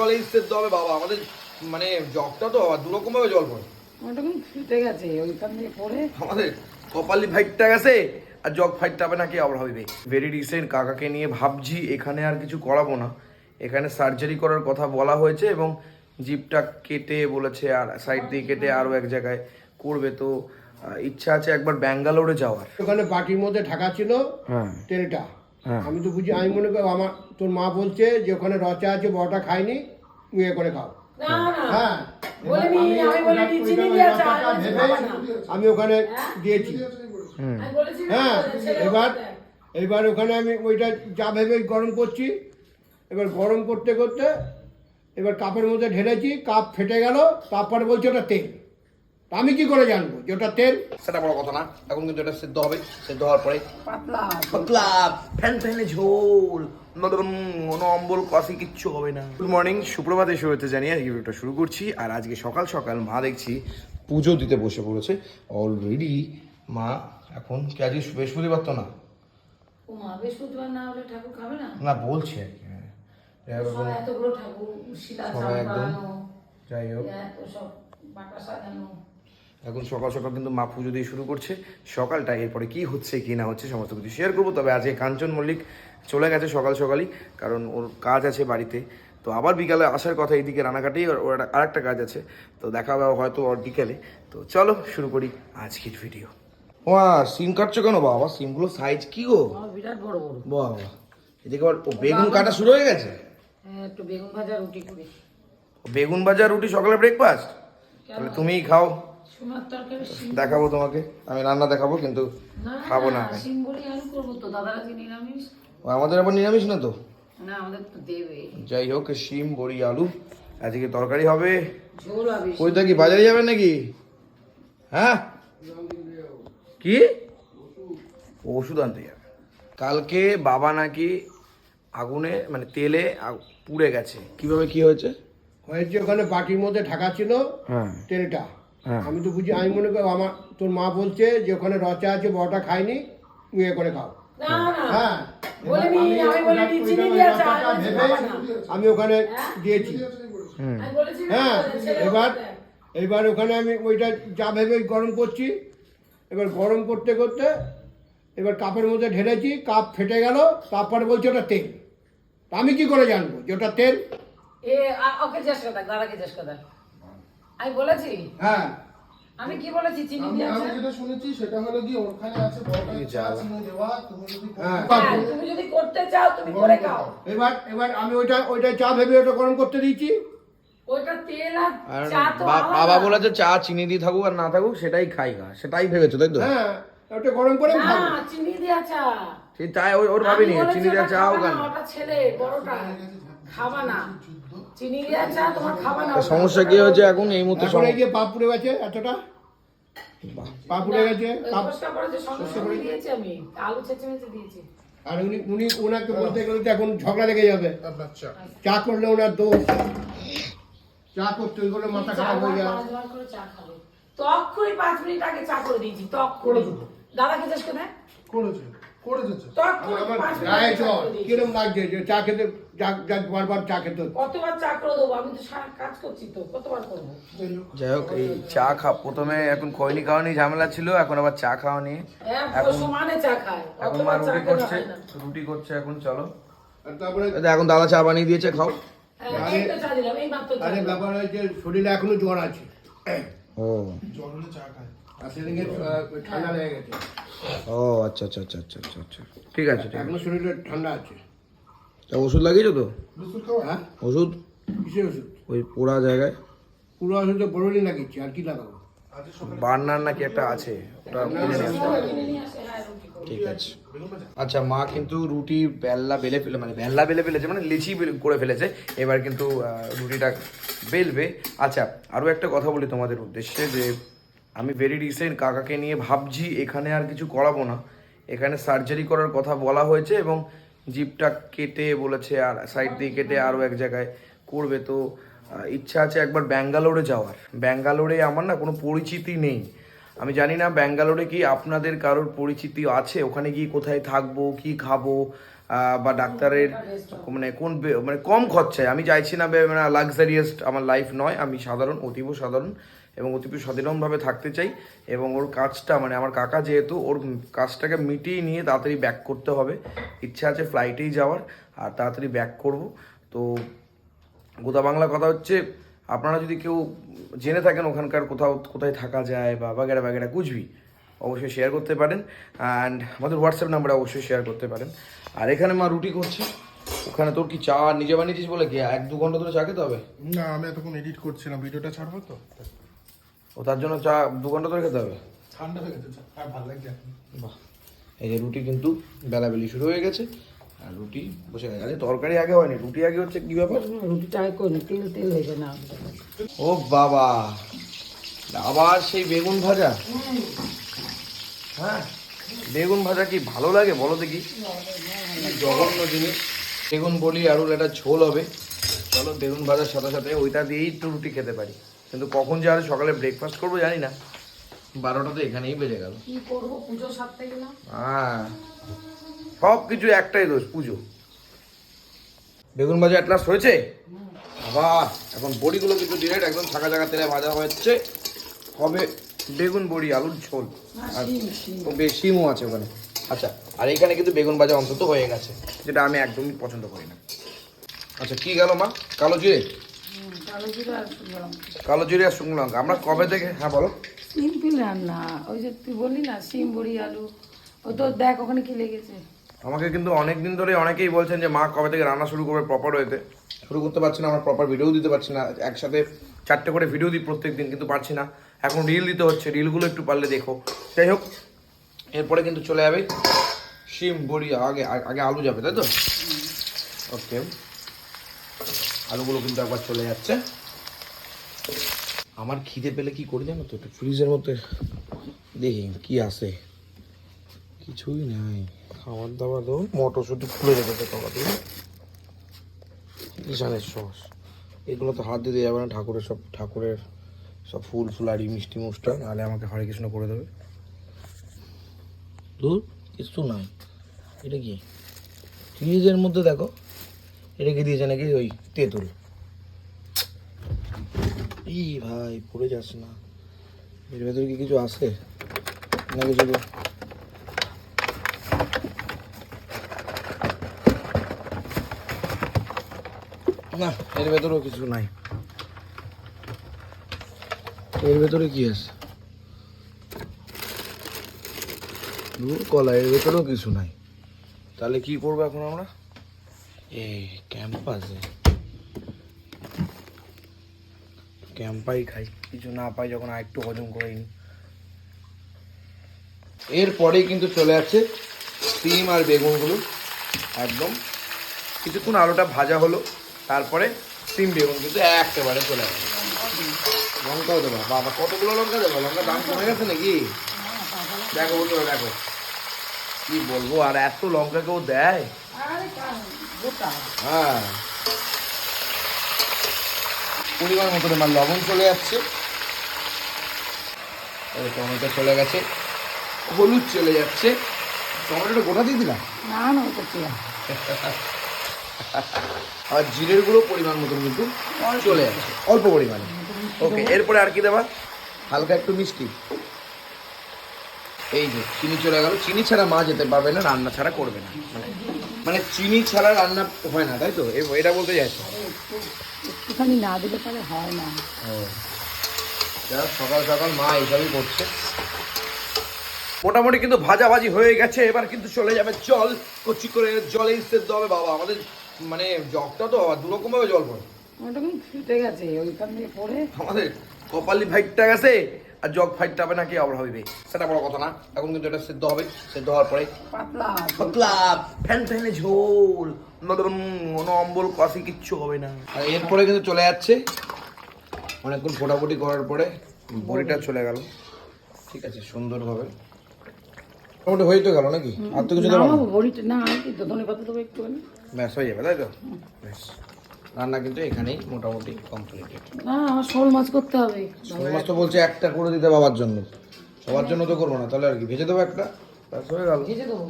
জলেই সেদ্ধ হবে বাবা আমাদের মানে জগটা তো বাবা দুরকম ভাবে জল পড়ে। ওটা কিন্তু ফেটে গেছে ওইখান দিয়ে পড়ে। আমাদের কপালি ফাইটটা গেছে আর জগ ফাইটটা হবে নাকি আবার হইবে? ভেরি রিসেন্ট কাকাকে নিয়ে ভাবছি এখানে আর কিছু করাবো না। এখানে সার্জারি করার কথা বলা হয়েছে এবং জিপটা কেটে বলেছে আর সাইড দিয়ে কেটে আরও এক জায়গায় করবে তো ইচ্ছা আছে একবার ব্যাঙ্গালোরে যাওয়ার। ওখানে বাটির মধ্যে ঢাকা ছিল হ্যাঁ। তেলটা। আমি তো বুঝি আমি মনে করি আমার তোর মা বলছে যে ওখানে রচা আছে বড়টা খাইনি এ করে খাও। হ্যাঁ। এবার আমি দিয়েছি, ওখানে দিয়েছি। আমি হ্যাঁ এবার এবার ওখানে আমি ওইটা যা ভেবে গরম করছি এবার গরম করতে করতে এবার কাপের মধ্যে ঢেলেছি কাপ ফেটে গেল তারপরে বলছে ওটা তেল। আমি কি করে জানব যে ওটা তেল? সেটা বড় কথা না। এখন কিন্তু এটা সেদ্ধ হবে। সেদ্ধ হওয়ার পরে পাতলা। পাতলা ফ্যান ফ্যানে ঝোল। কোনো অম্বল কষি কিচ্ছু হবে না। গুড মর্নিং সুপ্রভাতে শুরুতে জানিয়ে আজকে ভিডিওটা শুরু করছি। আর আজকে সকাল সকাল মা দেখছি পুজো দিতে বসে পড়েছে। অলরেডি মা এখন কি আজকে বৃহস্পতিবার তো না? ও মা বৃহস্পতিবার না বলছি আর কি হ্যাঁ। যাই হোক, এতগুলো ঠাকুর শিলা সবাই একদম। যাই হোক। এখন সকাল সকাল কিন্তু মা পুজো দিয়ে শুরু করছে। সকালটা এরপরে কি হচ্ছে কি না হচ্ছে সমস্ত কিছু শেয়ার করব। তবে আজকে কাঞ্চন মল্লিক চলে গেছে সকাল সকালই কারণ ওর কাজ আছে বাড়িতে। তো আবার বিকালে আসার কথা এইদিকে রানাঘাটেই ওর ওর একটা- আরেকটা কাজ আছে। তো দেখা হবে হয়তো ওর বিকেলে। তো চলো শুরু করি আজকের ভিডিও ও সিম কাটছো কেন বাবা? সিমগুলো সাইজ কি গো? বিরাট বড় বড়। বাবা এদিকে আবার বেগুন কাটা শুরু হয়ে গেছে? হ্যাঁ, একটু বেগুন ভাজা রুটি করি। বেগুন ভাজা রুটি সকালে ব্রেকফাস্ট তাহলে তুমিই খাও। দেখাবো তোমাকে। আমি রান্না দেখাবো কিন্তু খাব না না আমি। শিম বড়ি আলু করব তো দাদার আজকে নিরামিষ। ও, আমাদের আবার নিরামিষ না তো? না আমাদের তো দেবে। যাই হোক শিম বড়ি আলু। আজকে তরকারি হবে। ঝোল হবে ওই তো কি বাজারে যাবে নাকি? হ্যাঁ? কি? ওষুধ আনতে যাবে। কালকে বাবা নাকি আগুনে মানে তেলে পুড়ে গেছে। কীভাবে কি হয়েছে? হয়েছে ওখানে বাটির মধ্যে ঢাকা ছিল হ্যাঁ। তেলটা। হ্যাঁ। আমি তো বুঝি আমি মনে করি আমার তোর মা বলছে যে ওখানে রচা আছে বড়টা খাইনি এ করে খাও। না না হ্যাঁ। আমি দিয়েছি, ওখানে দিয়েছি। বলেছি না, হ্যাঁ এবার এবার ওখানে আমি ওইটা যা ভেবে গরম করছি। এবার গরম করতে করতে এবার কাপের মধ্যে ঢেলেছি কাপ ফেটে গেল তারপরে বলছে ওটা তেল। তা আমি কি করে জানব যে ওটা তেল? এ ওকে জিজ্ঞেস দেখ, দাদাকে জিজ্ঞেস দেখ। আমি বলেছি? হ্যাঁ। আমি কি বলেছি? চিনি দিয়ে আমি যেটা শুনেছি সেটা হলো কি ওখানে আছে বড়টা চিনি দেওয়া তুমি যদি হ্যাঁ। হ্যাঁ, তুমি যদি করতে চাও তুমি করে খাও। এবার এবার আমি ওইটা ওইটা চা ভেবে ওটা গরম করতে দিয়েছি। ওইটা তেল আর চা তো বাবা বলেছে চা চিনি দিয়ে থাকুক আর না থাকুক সেটাই খাই না সেটাই ভেবেছো তাই তো? হ্যাঁ ওটা গরম করে না খাব। চিনি দেওয়া চা। সেই তাই ওর ভাবিনি চিনি দেওয়া চা কেন ওটা ছেলে বড়টা খাবা না। সমস্যা কি হয়েছে এখন? এই মুহূর্তে এখন সম- এই যে পা পুড়ে গেছে এতটা? পা পুড়ে গেছে আর উনি উনি ওনাকে বলতে গেলে এখন ঝগড়া লেগে যাবে। আপনার চা করলে ওনার দোষ। চা করতে ওই করে মাথা খারাপ হয়ে খাবে। তক্ষুনি পাঁচ মিনিট আগে চা করে দিয়েছি তক্ষুনি। দাদাকে জিজ্ঞেস করে করেছে। গায়ে চল কিরম লাগছে? যে চা খেতে যাক যাক বারবার চা খেতে কতবার চা করে দেবো? আমি তো সারা কাজ করছি তো কতবার করব যাই হোক এই চা খা প্রথমে এখন খৈনি খাওয়া নিয়ে ঝামেলা ছিল এখন আবার চা খাওয়া নিয়ে হ্যাঁ এখন- সমানে চা খায়। এখন মা রুটি করছে রুটি করছে এখন চলো। তারপরে এখন দাদা চা বানিয়ে দিয়েছে খাও। হ্যাঁ, আরে ব্যাপার হয়েছে শরীরে এখনও জ্বর আছে। ও। হলে চা খায়। আর সেদিকে ঠান্ডা লেগে গেছে। ও আচ্ছা আচ্ছা আচ্ছা আচ্ছা আচ্ছা আচ্ছা। ঠিক আছে ঠিক আছে। এখনও শরীরে ঠান্ডা আছে। তা ওষুধ লাগিয়েছো তো? হ্যাঁ? ওষুধ? কিসের ওষুধ? ওই পোড়া জায়গায়? পুরো ওষুধ তো বড়লি লাগিয়েছি আর কি লাগাবো? বার্নার নাকি একটা আছে ওটা কিনে নিয়ে হ্যাঁ। ঠিক আছে। আচ্ছা মা কিন্তু রুটি বেল্লা বেলে ফেলে মানে বেল্লা বেলে ফেলেছে মানে লিচি বেলে- করে ফেলেছে। এবার কিন্তু রুটিটা বেলবে। আচ্ছা আরও একটা কথা বলি তোমাদের উদ্দেশ্যে যে আমি ভেরি রিসেন্ট কাকাকে নিয়ে ভাবছি, এখানে আর কিছু করাবো না। এখানে সার্জারি করার কথা বলা হয়েছে এবং জিপটা কেটে বলেছে আর সাইড দিয়ে কেটে আরও এক জায়গায় করবে তো ইচ্ছা আছে একবার ব্যাঙ্গালোরে যাওয়ার। ব্যাঙ্গালোরে আমার না কোনো পরিচিতি নেই। আমি জানি না ব্যাঙ্গালোরে কি আপনাদের কারোর পরিচিতি আছে? ওখানে গিয়ে কোথায় থাকব, কি খাব বা ডাক্তারের মানে কোন মানে কম খরচায়। আমি চাইছি না বে- মানে আমার লাইফ নয়। আমি সাধারণ, অতীব সাধারণ। এবং অতীব সাধারণভাবে থাকতে চাই এবং ওর কাজটা মানে আমার কাকা যেহেতু, ওর কাজটাকে মিটিয়ে নিয়ে তাড়াতাড়ি ব্যাক করতে হবে। ইচ্ছা আছে ফ্লাইটেই যাওয়ার, আর তাড়াতাড়ি ব্যাক করব। তো গোদা বাংলা কথা হচ্ছে, আপনারা যদি কেউ জেনে থাকেন ওখানকার কোথাও, কোথায় থাকা যায় বা বাগেরা বাগেরা কুচবি অবশ্যই শেয়ার করতে পারেন। অ্যান্ড আমাদের হোয়াটসঅ্যাপ নাম্বারে অবশ্যই শেয়ার করতে পারেন। আর এখানে মা রুটি করছে। ওখানে তোর কি চা নিজে বানিয়েছিস বলে? কি, এক দু ঘণ্টা ধরে চা খেতে হবে? না, আমি এতক্ষণ এডিট করছিলাম। ভিডিওটা ছাড়বো তো? ও তার জন্য চা দু ঘণ্টা ধরে খেতে হবে? ঠান্ডা হয়ে গেছে চা। আর ভালো লাগছে বাহ। এই যে রুটি কিন্তু বেলাবেলি শুরু হয়ে গেছে আর রুটি বসে গেছে। আরে তরকারি আগে হয়নি রুটি আগে হচ্ছে কি ব্যাপার? রুটিটা আগে করে তেল তেল হয়ে না। ও বাবা আবার সেই বেগুন ভাজা? হ্যাঁ বেগুন ভাজা কি ভালো লাগে বলো দেখি? জঘন্য জিনিস। বেগুন বলি আরুর একটা ঝোল হবে। চলো বেগুন ভাজার সাথে সাথে ওইটা দিয়েই একটু রুটি খেতে পারি। কিন্তু কখন যে আর সকালে ব্রেকফাস্ট করব জানি না। বারোটা তো এখানেই বেজে গেল। কি করব পুজো সারতে গেলাম। হ্যাঁ। সব কিছু একটাই দোষ পুজো। বেগুন ভাজা অ্যাটলাস্ট হয়েছে? আবার এখন বড়িগুলো কিন্তু ডিরেক্ট একদম ছাকা ছাকা তেলে ভাজা হচ্ছে হবে বেগুন বড়ি আলুর ঝোল। আর শিমও আছে ওখানে। আচ্ছা আর এখানে কিন্তু বেগুন ভাজা অন্তত হয়ে গেছে। যেটা আমি একদমই পছন্দ করি না। আচ্ছা কি গেল মা? কালো জিরে? কালো জিরা আর শুকনো লঙ্কা। আমরা কবে থেকে হ্যাঁ বলো। সিম্পল রান্না। ওই যে তুই বললি না সিম বড়ি আলু। ও তো দেখ ওখানে কি লেগেছে। আমাকে কিন্তু অনেক দিন ধরে অনেকেই বলছেন যে মা কবে থেকে রান্না শুরু করবে প্রপার ওয়েতে শুরু করতে পারছি না আমরা প্রপার ভিডিও দিতে পারছি না। একসাথে চারটে করে ভিডিও দিই প্রত্যেক দিন কিন্তু পারছি না। এখন রিল দিতে হচ্ছে রিলগুলো একটু পারলে দেখো। যাই হোক এরপরে কিন্তু চলে যাবে শিম বড়ি আগে আগে আলু যাবে তাই তো? ওকে আলুগুলো কিন্তু একবার চলে যাচ্ছে। আমার খিদে পেলে কি করি জানো তো? একটু ফ্রিজের মধ্যে দেখি কি আছে। কিছুই নাই। খাবার দাবার তো মটরশুটি খুলে রেখেছে তলাতে ঈশানের সস। এগুলো তো হাত দিতে যাবে না, ঠাকুরের সব ঠাকুরের সব ফুল ফুলারি, মিষ্টি মুষ্টা, নাহলে আমাকে হরে কৃষ্ণ করে দেবে। দূর কিছু নাই। এটা কি? ফ্রিজের মধ্যে দেখো কি দিয়েছে নাকি ওই তেঁতুল? এই ভাই, পড়ে যাস না। এর ভেতরে কি কিছু আছে? নাকি শুধু না, এর ভেতরেও কিছু নাই। এর ভেতরে কি আছে? দূর কলা, এর ভেতরেও কিছু নাই। তাহলে কি করব এখন আমরা? এ ক্যাম্পাসে ক্যাম্পাই খাই। কিছু না পাই যখন আর একটু হজম করে নিই। এরপরেই কিন্তু চলে আসছে সিম আর বেগুনগুলো। একদম। কিছুক্ষণ আলুটা ভাজা হলো তারপরে সিম বেগুন কিন্তু একেবারে চলে আসছে। লঙ্কাও দেবো বাবা কতগুলো লঙ্কা দেবো? লঙ্কা দাম কমে গেছে নাকি? দেখো বন্ধুরা দেখো। কি বলব আর এত লঙ্কা কেউ দেয়? হ্যাঁ। পরিমাণ মতো আমার লবণ চলে যাচ্ছে। টমেটো চলে গেছে। হলুদ চলে যাচ্ছে। টমেটোটা গোটা দিয়ে দিলাম? না না ওটা চেয়া আর জিরের গুঁড়ো পরিমাণ মতন কিন্তু চলে যাচ্ছে। অল্প পরিমাণে। ওকে এরপরে আর কি দেবা? হালকা একটু মিষ্টি। এই যে চিনি চলে গেল। চিনি ছাড়া মা যেতে পারবে না রান্না ছাড়া করবে না। মানে মানে চিনি ছাড়া রান্না হয় না তাই তো? এটা বলতে চাইছো? একটুখানি না দিলে তাহলে হয় না। সকাল সকাল মা এইসবই করছে। মোটামুটি কিন্তু ভাজাভাজি হয়ে গেছে এবার কিন্তু চলে যাবে জল। কচি করে জলে সেদ্ধ হবে বাবা আমাদের মানে জগটা তো দুরকম ভাবে জল পড়ে। ওটা কিন্তু ফেটে গেছে ওইখান থেকে পড়ে। আমাদের কপালি ভাইটটা গেছে। আর জগ ফাইটটা হবে নাকি আবার হবে? সেটা বড় কথা না। এখন কিন্তু এটা সেদ্ধ হবে। সেদ্ধ হওয়ার পরে পাতলা। পাতলা। ফ্যান ফ্যানে ঝোল। কোনো অম্বল কষি কিচ্ছু হবে না। আর এরপরে কিন্তু চলে যাচ্ছে। অনেকক্ষণ ফোটাফুটি করার পরে বড়িটা চলে গেল। ঠিক আছে সুন্দরভাবে মোটামুটি হয়ে তো গেল নাকি? আর তো কিছু না? বড়িটা না আর কি তো ধনে পাতা দেবো একটুখানি। ব্যাস হয়ে যাবে তাই তো? ব্যাস। রান্না কিন্তু এখানেই মোটামুটি কমপ্লিটেড না আমার শোল মাছ করতে হবে। শোল মাছ তো বলছে একটা করে দিতে বাবার জন্য। সবার জন্য তো করব না তাহলে আর কি? ভেজে দেবো একটা? তারপরে গেল ভেজে দেবো।